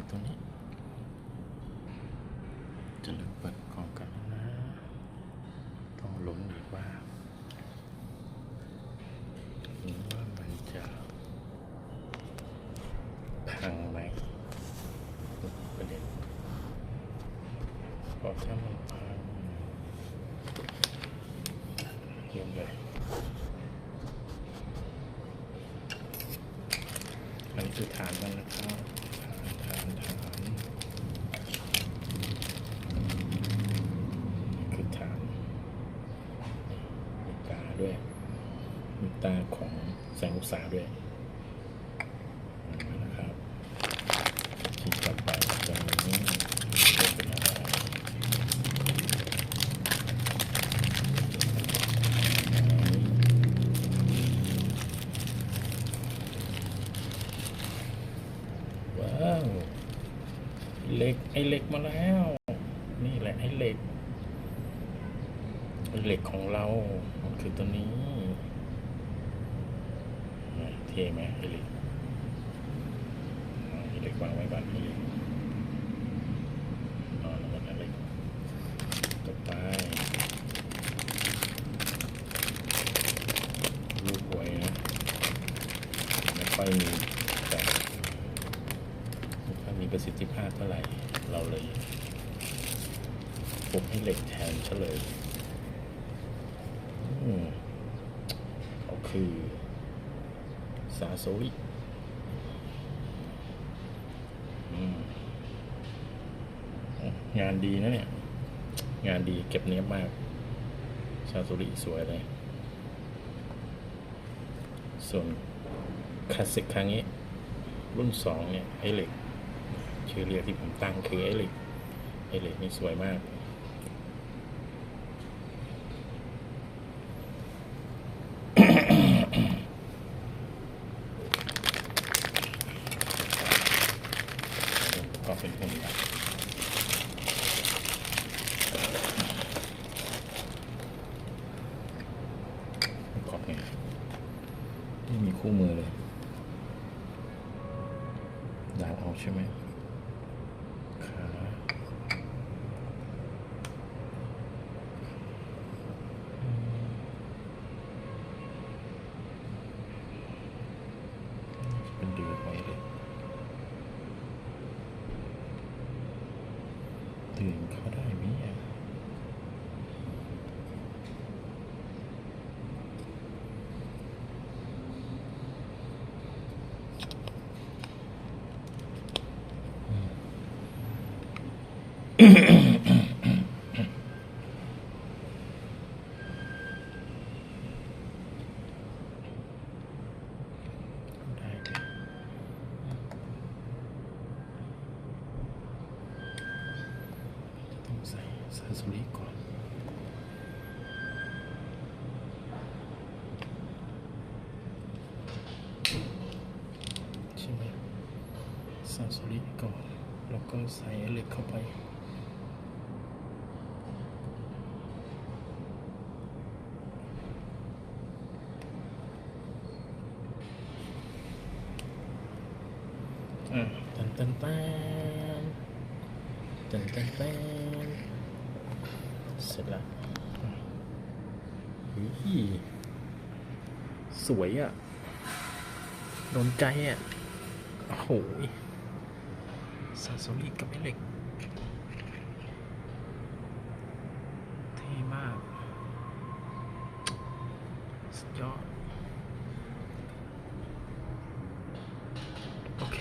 คือตัวนี้ จะเลือกเปิดกล่องกันนะต้องลุ้นอีกว่าว่ามันจะพังไหมประเด็นพราะถ้ามันพังเยี่ยมเลยอันนี้คือฐานมันนะครับ คือฐานมีตาด้วยมีตาของแสงอุตสาด้วยนะครับชิ้นต่อไปตรงนี้เป็นอะไรว้าว เหล็กไอเหล็กมาแล้ว นี่แหละไอเหล็กไอเหล็กของเรา มันคือตัวนี้เท่ไหมไอเหล็กไอเหล็กวางไว้ก่อนไอเหล็กอ๋อแล้วก็ไอเหล็กต่อไปลูกหวยนะไม่ค่อยมีแต่ไม่ค่อยมี ประสิทธิภาพเท่าไหร่ เราเลยปลุกให้เหล็กแทนเฉลยอืมเขาคือซาโซริงานดีนะเนี่ย งานดีเก็บเนี้ยมาก ซาโซริสวยเลย ส่วนคลาสสิกครั้งนี้รุ่นสองเนี่ยไอเหล็ก ชื่อเรียกที่ผมตั้งคือไอเหล็กไอเหล็กนี่สวยมาก ก็เป็นหุ่นแบบขอบไงไม่มีคู่มือเลยดาวเอาใช่ไหมขาอืมน่าจะเป็นดือไว้เลย ตื่นเขาได้ไหมอะได้เลยต้องใส่ ซาซูริก่อนใช่ไหมซาซูริก่อน แล้วก็ใส่เหล็กเข้าไปอะตันตันตันตันตันตัน เสร็จแล้วสวยอะโดนใจอะ โอ้โหซาโซริกับไอเหล็ก เท่มาก สุดยอด โอเค